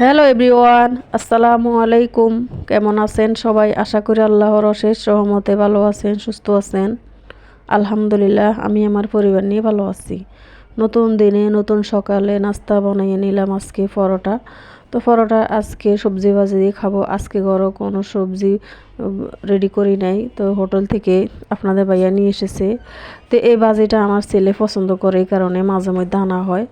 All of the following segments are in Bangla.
হ্যালো এভরিওয়ান, আসসালামু আলাইকুম। কেমন আছেন সবাই? আশা করি আল্লাহর অশেষ সহমতে ভালো আছেন, সুস্থ আছেন। আলহামদুলিল্লাহ, আমি আমার পরিবার নিয়ে ভালো আছি। নতুন দিনে নতুন সকালে নাস্তা বানিয়ে নিলাম আজকে পরোটা। তো পরোটা আজকে সবজি বাজি দিয়ে খাব। আজকে ঘরও কোনো সবজি রেডি করি নাই। তো হোটেল থেকে আপনাদের ভাইয়া নিয়ে এসেছে। তো এই বাজিটা আমার ছেলে পছন্দ করে, এই কারণে মাঝে মধ্যে আনা হয়।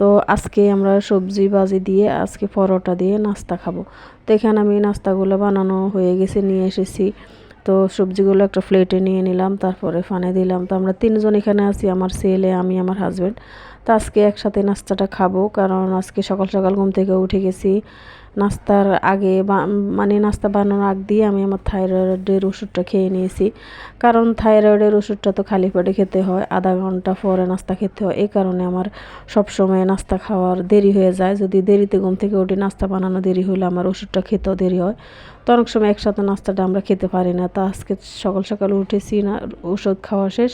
তো আজকে আমরা সবজি বাজি দিয়ে আজকে পরোটা দিয়ে নাস্তা খাব। তো এখানে আমি নাস্তাগুলো বানানো হয়ে গেছে, নিয়ে এসেছি। তো সবজিগুলো একটা প্লেটে নিয়ে নিলাম, তারপরে ফানে দিলাম। তো আমরা তিনজন এখানে আছি, আমার ছেলে, আমি, আমার হাজব্যান্ড তো আজকে একসাথে নাস্তাটা খাব, কারণ আজকে সকাল সকাল ঘুম থেকে উঠে গেছি। নাস্তার আগে মানে নাস্তা বানানোর আগ দিয়ে আমি আমার থাইরয়েডের ওষুধটা খেয়ে নিয়েছি। কারণ থাইরয়েডের ওষুধটা তো খালি পেটে খেতে হয়, আধা ঘণ্টা পরে নাস্তা খেতে হয়। এই কারণে আমার সব সময় নাস্তা খাওয়ার দেরি হয়ে যায়। যদি দেরিতে ঘুম থেকে উঠে নাস্তা বানানো দেরি হলে আমার ওষুধটা খেতেও দেরি হয়। তো অনেক সময় একসাথে নাস্তাটা আমরা খেতে পারি না। তা আজকে সকাল সকাল উঠেছি না, ওষুধ খাওয়া শেষ,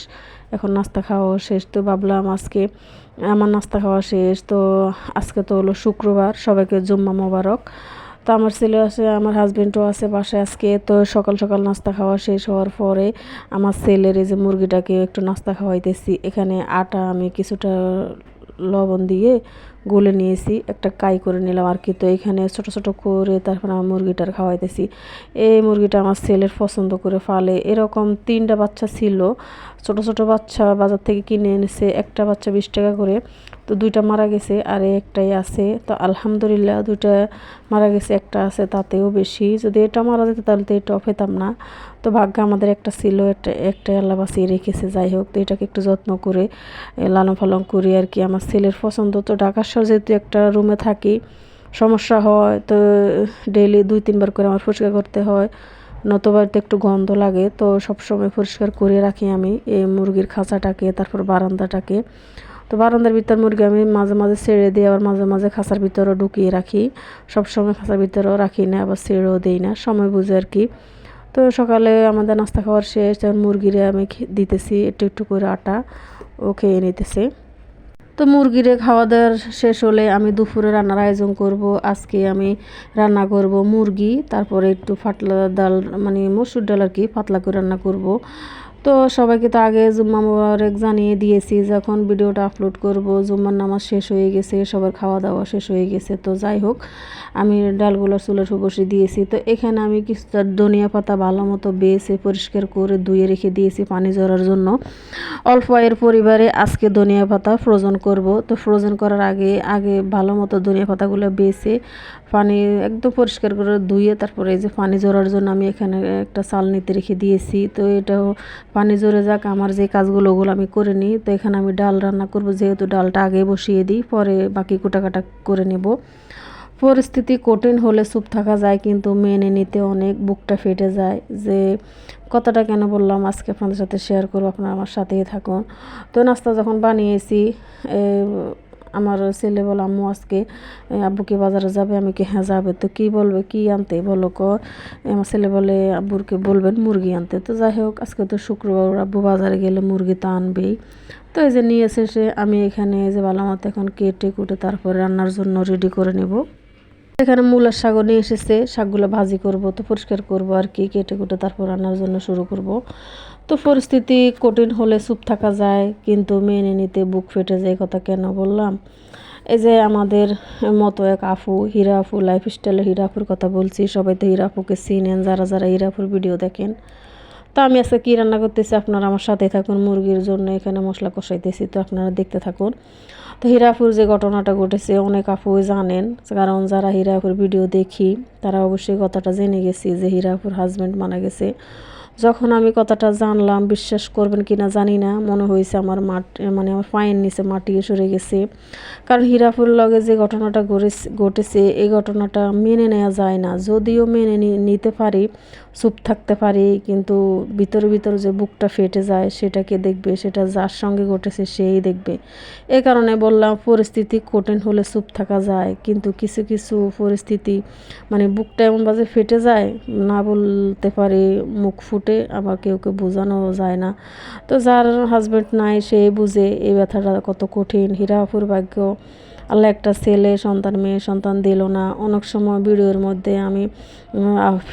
এখন নাস্তা খাওয়া শেষ। তো ভাবলাম আজকে আমার নাস্তা খাওয়া শেষ, তো আজকে তো হলো শুক্রবার, সবাইকে জুম্মা মোবারক। তো আমার ছেলে আছে, আমার হাজব্যান্ডও আছে বাসায় আজকে, তো সকাল সকাল নাস্তা খাওয়া শেষ হওয়ার পরে আমার ছেলের এই যে মুরগিটাকে একটু নাস্তা খাওয়াইতেছি। এখানে আটা আমি কিছুটা লবণ দিয়ে গুলে নিয়েছি, একটা কাই করে নিলাম আর কি। তো এখানে ছোট ছোট করে তারপর আমার মুরগিটার খাওয়াইতেছি। এই মুরগিটা আমার ছেলের পছন্দ করে ফালে। এরকম তিনটা বাচ্চা ছিল। ছোট ছোট বাচ্চা বাজার থেকে কিনে এনেছে, একটা বাচ্চা বিশ টাকা করে। তো দুইটা মারা গেছে আর একটাই আছে। তো আলহামদুলিল্লাহ দুইটা মারা গেছে, একটা আছে তাতেও বেশি। যদি এটা মারা যেত তাহলে তো এটাও পেতাম না। তো ভাগ্য আমাদের একটা ছিল, একটা একটা আল্লাহ বাঁচিয়ে রেখেছে। যাই হোক, তো এটাকে একটু যত্ন করে লালন পালন করি আর কি। আমার ছেলের পছন্দ, তো ঢাকা শহর যেহেতু একটা রুমে থাকি, সমস্যা হয়, তো ডেইলি দুই, তিনবার করে আমার পরিষ্কার করতে হয়। নতুবা একটু গন্ধ লাগে, তো সবসময় পরিষ্কার করে রাখি আমি, এই মুরগির খাঁচাটাকে, তারপর বারান্দাটাকে। তো বারান্দার ভিতর মুরগি আমি মাঝে মাঝে ছেড়ে দিই, আবার মাঝে মাঝে খাঁচার ভিতরেও ঢুকিয়ে রাখি। সবসময় খাঁচার ভিতরেও রাখি না, আবার ছেড়েও দিই না, সময় বুঝে আর কি। তো সকালে আমাদের নাস্তা খাওয়ার শেষ, তখন মুরগিরে আমি দিতেছি একটু একটু করে আটা, ও খেয়ে নিতেছে। তো মুরগিরে খাওয়া দাওয়ার শেষ হলে আমি দুপুরে রান্নার আয়োজন করব, আজকে আমি রান্না করব মুরগি, তারপরে একটু ফাটলা ডাল মানে মসুর ডাল আর কি পাতলা করে রান্না করব। তো সবাইকে তো আগে জুম্মা মোবারক জানিয়ে দিয়েছি, যখন ভিডিওটা আপলোড করব, জুম্মার নামাজ শেষ হয়ে গেছে, সবার খাওয়া দাওয়া শেষ হয়ে গেছে, তো যাই হোক, আমি ডালগুলো চুলে বসে দিয়েছি। তো এখানে আমি কিছুটা ধনিয়া পাতা ভালো মতো বেছে পরিষ্কার করে ধুয়ে রেখে দিয়েছি পানি ঝরার জন্য। অল্প এর পরিবারে আজকে ধনিয়া পাতা ফ্রোজন করব। তো ফ্রোজন করার আগে আগে ভালো মতো ধনিয়া পাতাগুলো বেছে পানি একদম পরিষ্কার করে ধুয়ে তারপরে এই যে পানি জোরার জন্য আমি এখানে একটা চাল নিতে রেখে দিয়েছি। তো এটাও পানি জোরে যাক, আমার যে কাজগুলো ওগুলো আমি করে নিই। তো এখানে আমি ডাল রান্না করব, যেহেতু ডালটা আগে বসিয়ে দিই, পরে বাকি কুটাকাটা করে নেব। পরিস্থিতি কঠিন হলে চুপ থাকা যায়, কিন্তু মেনে নিতে অনেক বুকটা ফেটে যায়। যে কথাটা কেন বললাম, আজকে আপনাদের সাথে শেয়ার করব, আপনারা আমার সাথেই থাকুন। তো নাস্তা যখন বানিয়েছি আমার ছেলে বলে, আম্মু, আজকে আব্বুকে বাজারে যাবে? আমি কি হ্যাঁ যাবে। তো কি বলবে, কি আনতে? বলো ক আমার ছেলে বলে, আব্বুরকে বলবেন মুরগি আনতে। তো যাই হোক, আজকে তো শুক্রবার, আব্বু বাজারে গেলে মুরগি তো আনবেই। তো এই যে নিয়ে এসে আমি এখানে এই যে ভালো মতো এখন কেটে কুটে তারপরে রান্নার জন্য রেডি করে নেব। এখানে মূলার শাকও নিয়ে এসেছে, শাকগুলো ভাজি করব, তো পরিষ্কার করব আর কি, কেটে কুটে তারপর রান্নার জন্য শুরু করব। তো পরিস্থিতি কঠিন হলে চুপ থাকা যায়, কিন্তু মেনে নিতে বুক ফেটে যায় কথা কেন বললাম? এই যে আমাদের মতো এক আফু হিরাফু লাইফ স্টাইলের হিরাফুর কথা বলছি, সবাই তো হিরাফুকে চিনেন, যারা যারা হিরাফুর ভিডিও দেখেন। তো আমি আজকে কী রান্না করতেছি? আপনারা আমার সাথে থাকুন, মুরগির জন্য এখানে মশলা কষাইতেছি, তো আপনারা দেখতে থাকুন। তো হিরাফুর যে ঘটনাটা ঘটেছে, অনেক আপুই জানেন, কারণ যারা হিরাফুর ভিডিও দেখি, তারা অবশ্যই কথাটা জেনে গেছি যে হিরাফুর হাজব্যান্ড মারা গেছে। যখন আমি কথাটা জানলাম, বিশ্বাস করবেন কি না জানি না, মনে হয়েছে আমার মাটি মানে আমার পায়ের নিচে মাটি সরে গেছে। কারণ হীরাপুর লগে যে ঘটনাটা ঘটেছে, এই ঘটনাটা মেনে নেওয়া যায় না। যদিও মেনে নিতে পারি, চুপ থাকতে পারি, কিন্তু ভিতরে ভিতরে যে বুকটা ফেটে যায়, সেটাকে দেখবে, সেটা যার সঙ্গে ঘটেছে সেই দেখবে। এ কারণে বললাম, পরিস্থিতি কঠিন হলে চুপ থাকা যায়, কিন্তু কিছু কিছু পরিস্থিতি মানে বুকটা এমন বাজে ফেটে যায়, না বলতে পারে, মুখ ফুটে আবার কেউ কেউ বোঝানো যায় না। তো যার হাজব্যান্ড নাই, সে বুঝে এই ব্যথাটা কত কঠিন। হীরাপুর ভাগ্য আল্লাহ একটা ছেলে, সন্তান, মেয়ে সন্তান দিল না। অনেক সময় ভিডিওর মধ্যে আমি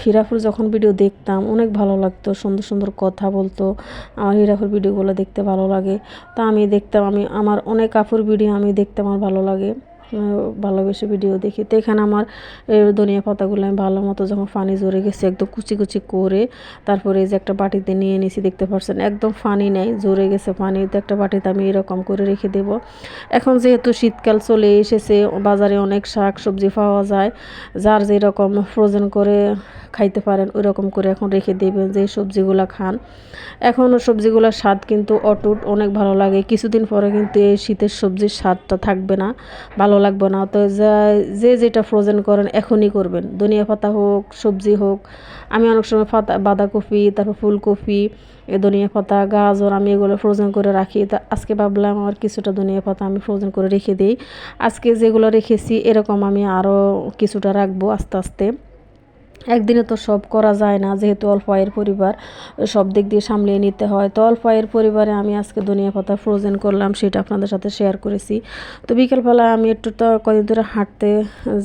হীরাফুর যখন ভিডিও দেখতাম, অনেক ভালো লাগতো, সুন্দর সুন্দর কথা বলতো। আমার হীরাফুর ভিডিওগুলো দেখতে ভালো লাগে। তা আমি দেখতাম, আমি, আমার অনেক কাপুর ভিডিও আমি দেখতে আমার ভালো লাগে। ভালোবেসে ভিডিও দেখি। তো এখানে আমার ধনিয়া পাতাগুলো আমি ভালো মতো যখন ফানি জড়ে গেছে, একদম কুচি কুচি করে তারপরে এই যে একটা বাটিতে নিয়ে নিছি, দেখতে পাচ্ছেন একদম ফানি নেই জড়ে গেছে তো একটা বাটিতে আমি এরকম করে রেখে দেব। এখন যেহেতু শীতকাল চলে এসেছে, বাজারে অনেক শাক সবজি পাওয়া যায়, যার যেরকম ফ্রোজেন করে খাইতে পারেন ওই রকম করে এখন রেখে দেবেন যে সবজিগুলো খান। এখন সবজিগুলোর স্বাদ কিন্তু অটুট, অনেক ভালো লাগে। কিছুদিন পরে কিন্তু এই শীতের সবজির স্বাদটা থাকবে না, ভালো লাগবে না। তো যে যেটা ফ্রোজেন করেন, এখনই করবেন। ধনিয়া পাতা হোক, সবজি হোক, আমি অনেক সময় পাতা বাঁধাকপি, তারপর ফুলকপি ধনিয়া পাতা, গাজর আমি এগুলো ফ্রোজেন করে রাখি। তা আজকে ভাবলাম আমার কিছুটা ধনিয়া পাতা আমি ফ্রোজেন করে রেখে দিই। আজকে যেগুলো রেখেছি, এরকম আমি আরও কিছুটা রাখব আস্তে আস্তে। একদিনে তো সব করা যায় না, যেহেতু অল্প আয়ের পরিবার, সব দিক দিয়ে সামলিয়ে নিতে হয়। তো অল্প আয়ের পরিবারে আমি আজকে ধনিয়া পাতা ফ্রোজেন করলাম, সেটা আপনাদের সাথে শেয়ার করেছি। তো বিকেলবেলা আমি একটু তো কয়েকদিন ধরে হাঁটতে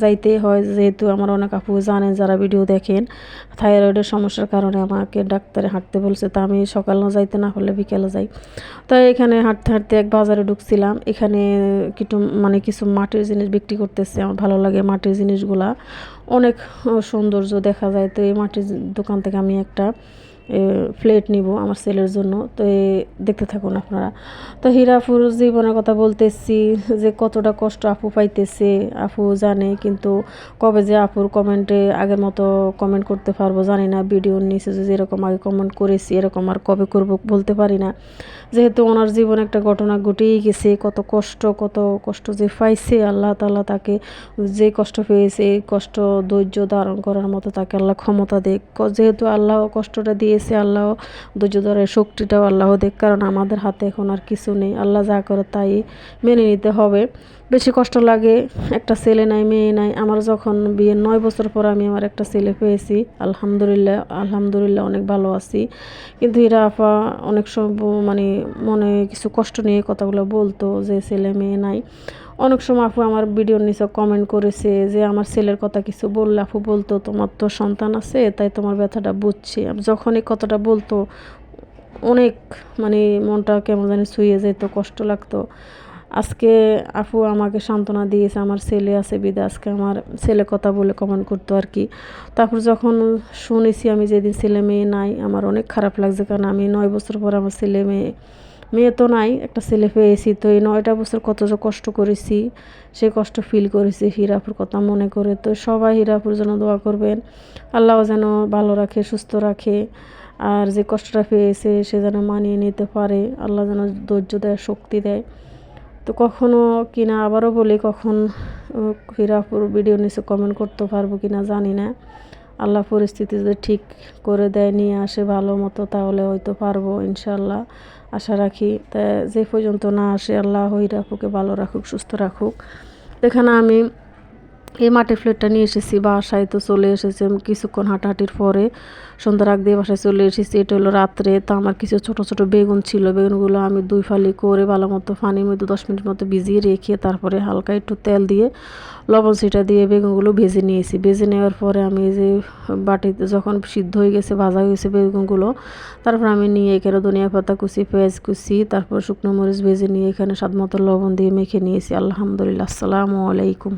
যাইতেই হয়, যেহেতু আমার অনেক আপু জানেন, যারা ভিডিও দেখেন থাইরয়েডের সমস্যার কারণে আমাকে ডাক্তারে হাঁটতে বলছে, তা আমি সকাল না যাইতে না হলে বিকেলে যাই। তো এখানে হাঁটতে হাঁটতে এক বাজারে ঢুকছিলাম, এখানে কিছু মানে কিছু মাটির জিনিস বিক্রি করতেছে, আমার ভালো লাগে মাটির জিনিসগুলা। অনেক সৌন্দর্য দেখা যায়। তো এই মাটির দোকান থেকে আমি একটা প্লেট নিব আমার সেলের জন্য। তো দেখতে থাকুন আপনারা। তো হীরাফুর জীবনের কথা বলতেছি যে, কতটা কষ্ট আপু পাইতেছে। আপু জানে, কিন্তু কবে যে আপুর কমেন্টে আগের মতো কমেন্ট করতে পারব জানি না। ভিডিওর নিচে যে যেরকম আগে কমেন্ট করেছি, এরকম আর কবে করব বলতে পারি না। যেহেতু ওনার জীবনে একটা ঘটনা ঘটেই গেছে, কত কষ্ট কত কষ্ট যে পাইছে আল্লাহ তাল্লাহ তাকে, যে কষ্ট পেয়েছে এই কষ্ট ধৈর্য ধারণ করার মতো তাকে আল্লাহ ক্ষমতা দেখ যেহেতু আল্লাহ কষ্টটা দিয়েছে আল্লাহ ধৈর্য শক্তিটাও আল্লাহ দেখ, কারণ আমাদের হাতে এখন আর কিছু নেই। আল্লাহ যা করে তাই মেনে নিতে হবে। বেশি কষ্ট লাগে একটা ছেলে নাই, মেয়ে নাই। আমার যখন বিয়ের নয় বছর পর আমি আমার একটা ছেলে পেয়েছি, আলহামদুলিল্লাহ আলহামদুলিল্লাহ অনেক ভালো আছি। কিন্তু এরা আপা অনেক সব মানে মনে কিছু কষ্ট নিয়ে কথাগুলো বলতো যে ছেলে মেয়ে নাই। অনেক সময় আপু আমার ভিডিওর নিচে কমেন্ট করেছে যে আমার ছেলের কথা কিছু বললে আপু বলতো, তোমার তো সন্তান আছে, তাই তোমার ব্যথাটা বুঝছি। যখন এই কথাটা বলতো, অনেক মানে মনটা কেমন জানি ছুঁয়ে যেত, কষ্ট লাগতো। আজকে আপু আমাকে সান্ত্বনা দিয়েছে, আমার ছেলে আছে বিদে, আজকে আমার ছেলে কথা বলে কমেন্ট করতো আর কি। তারপর যখন শুনেছি আমি যেদিন ছেলে মেয়ে নাই, আমার অনেক খারাপ লাগছে কারণ আমি নয় বছর পর আমার ছেলে মেয়ে মেয়ে তো নাই, একটা ছেলে পেয়েছি, তো এই নয়টা বছর কত যে কষ্ট করেছি, সে কষ্ট ফিল করেছি হিরাপুর কথা মনে করে, তো সবাই হিরাপুর যেন দোয়া করবেন আল্লাহ যেন ভালো রাখে, সুস্থ রাখে, আর যে কষ্টটা পেয়েছে সে যেন মানিয়ে নিতে পারে, আল্লাহ যেন ধৈর্য দেয়, শক্তি দেয়, তো কখনো কিনা আবারও বলি, কখন হিরাপুর ভিডিও নিচে কমেন্ট করতে পারব কিনা জানি না, আল্লাহ পরিস্থিতি যদি ঠিক করে দেয়, নিয়ে আসে ভালো মতো, তাহলে হয়তো পারব ইনশাল্লাহ আশা রাখি, তা যে পর্যন্ত না আসে, আল্লাহ হইরাপুকে ভালো রাখুক, সুস্থ রাখুক। এখানে আমি এই মাটির প্লেটটা নিয়ে এসেছি, বাসায় তো চলে এসেছি আমি কিছুক্ষণ হাঁটাহাঁটির পরে। সন্ধ্যার আগ দিয়ে বাসায় চলে এসেছি, এটা হলো রাত্রে। তো আমার কিছু ছোট ছোট বেগুন ছিল, বেগুনগুলো আমি দুই ফালি করে ভালো মতো পানির মধ্যে দশ মিনিট মতো ভিজিয়ে রেখে তারপরে হালকা একটু তেল দিয়ে লবণ সিটা দিয়ে বেগুনগুলো ভেজে নিয়েছি। ভেজে নেওয়ার পরে আমি যে বাটিতে যখন সিদ্ধ হয়ে গেছে, ভাজা হয়ে গেছে বেগুনগুলো, তারপর আমি নিয়ে এখানে ধনিয়া পাতা কুচি, পেঁয়াজ কুচি, তারপর শুকনো মরিচ ভেজে নিয়ে এখানে স্বাদ মতো লবণ দিয়ে মেখে নিয়েছি। আলহামদুলিল্লাহ, আসসালামু আলাইকুম।